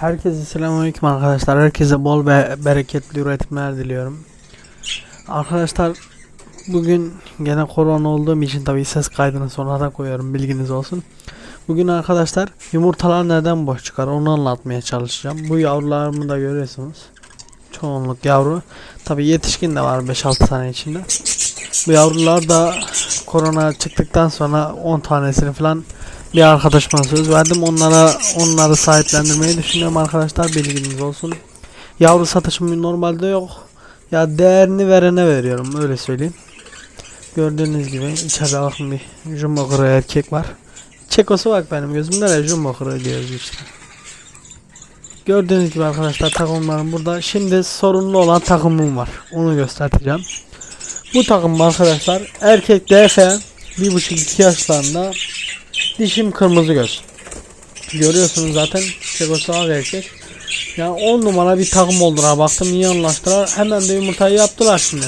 Herkese selamünaleyküm arkadaşlar. Herkese bol ve bereketli üretimler diliyorum. Arkadaşlar bugün gene korona olduğum için tabii ses kaydını sonradan koyuyorum bilginiz olsun. Bugün arkadaşlar yumurtalar neden boş çıkar onu anlatmaya çalışacağım. Bu yavrularımı da görüyorsunuz. Çoğunluk yavru. Tabii yetişkin de var 5-6 tane içinde. Bu yavrular da korona çıktıktan sonra 10 tanesini falan bir arkadaşıma söz verdim. Onlara onları sahiplendirmeyi düşünüyorum arkadaşlar. Bilginiz olsun. Yavru satışım normalde yok. Ya değerini verene veriyorum öyle söyleyeyim. Gördüğünüz gibi içeride bakın bir jumbo erkek var. Çekosu bak benim gözümde de jumbo diyoruz işte. Gördüğünüz gibi arkadaşlar takımlarım burada. Şimdi sorunlu olan takımım var. Onu göstereceğim. Bu takım arkadaşlar erkek DF 1.5-2 yaşlarında Dişim kırmızı göz. Görüyorsunuz zaten Çekoslovak erkek. Yani 10 numara bir takım oldular. Baktım iyi anlaştılar. Hemen de yumurtayı yaptılar şimdi.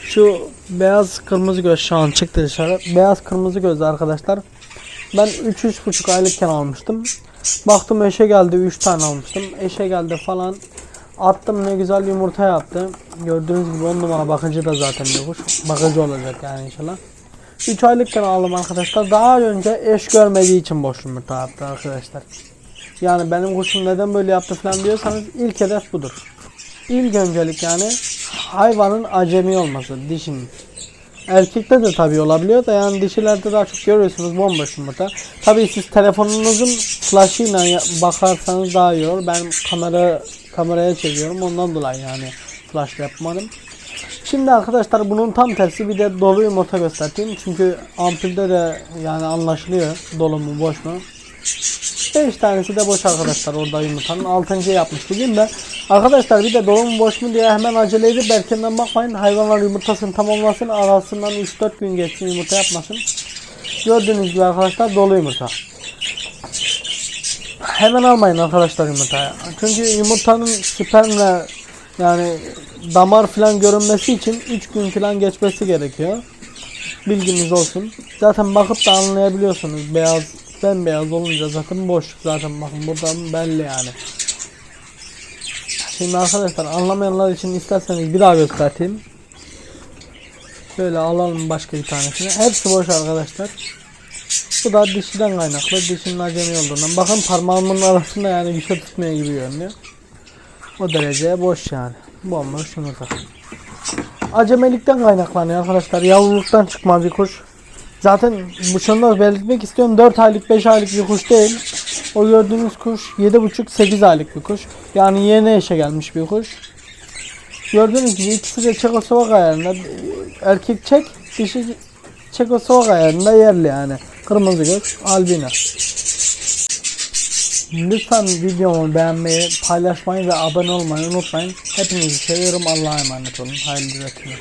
Şu beyaz kırmızı göz şu an çıktı dışarı. Beyaz kırmızı göz arkadaşlar. Ben 3-3,5 aylıkken almıştım. Baktım eşe geldi 3 tane almıştım. Eşe geldi falan. Attım ne güzel yumurta yaptı. Gördüğünüz gibi 10 numara bakıcı da zaten bir kuş. Bakıcı olacak yani inşallah. 3 aylıkken aldım arkadaşlar. Daha önce eş görmediği için boş yumurta arkadaşlar. Yani benim kuşum neden böyle yaptı falan diyorsanız ilk hedef budur. İlk öncelik yani hayvanın acemi olması dişinin. Erkekte de tabii olabiliyor da yani dişilerde daha çok görüyorsunuz bomboş yumurta. Tabii siz telefonunuzun flashıyla bakarsanız daha iyi olur. Ben kamera kameraya çekiyorum ondan dolayı yani flash yapmadım. Şimdi arkadaşlar bunun tam tersi bir de dolu yumurta göstereyim. Çünkü ampulde de yani anlaşılıyor dolu mu boş mu. 5 tanesi de boş arkadaşlar orada yumurtanın. 6. yapmış bugün de. Arkadaşlar bir de dolu mu boş mu diye hemen acele edip erkenden bakmayın. Hayvanlar yumurtasını tamamlasın. Arasından 3-4 gün geçsin yumurta yapmasın. Gördüğünüz gibi arkadaşlar dolu yumurta. Hemen almayın arkadaşlar yumurtayı. Çünkü yumurtanın spermle yani damar falan görünmesi için 3 gün falan geçmesi gerekiyor. Bilginiz olsun. Zaten bakıp da anlayabiliyorsunuz. Beyaz, bembeyaz olunca zaten boş. Zaten bakın buradan belli yani. Şimdi arkadaşlar anlamayanlar için isterseniz bir daha göstereyim. Şöyle alalım başka bir tanesini. Hepsi boş arkadaşlar. Bu da dişiden kaynaklı. Dişinin acemi olduğundan. Bakın parmağımın arasında yani bir şey tutmaya gibi görünüyor. O dereceye boş yani. Bomboş yumurta. Acemelikten kaynaklanıyor arkadaşlar. Yavruluktan çıkma bir kuş. Zaten bu şunu belirtmek istiyorum. 4 aylık 5 aylık bir kuş değil. O gördüğünüz kuş 7,5-8 aylık bir kuş. Yani yeni eşe gelmiş bir kuş. Gördüğünüz gibi ikisi de Çekoslovak ayarında. Erkek çek, dişi Çekoslovak ayarında yerli yani. Kırmızı göz, albino. Lütfen videomu beğenmeyi, paylaşmayı ve abone olmayı unutmayın. Hepinizi seviyorum. Allah'a emanet olun. Hayırlı üretimler.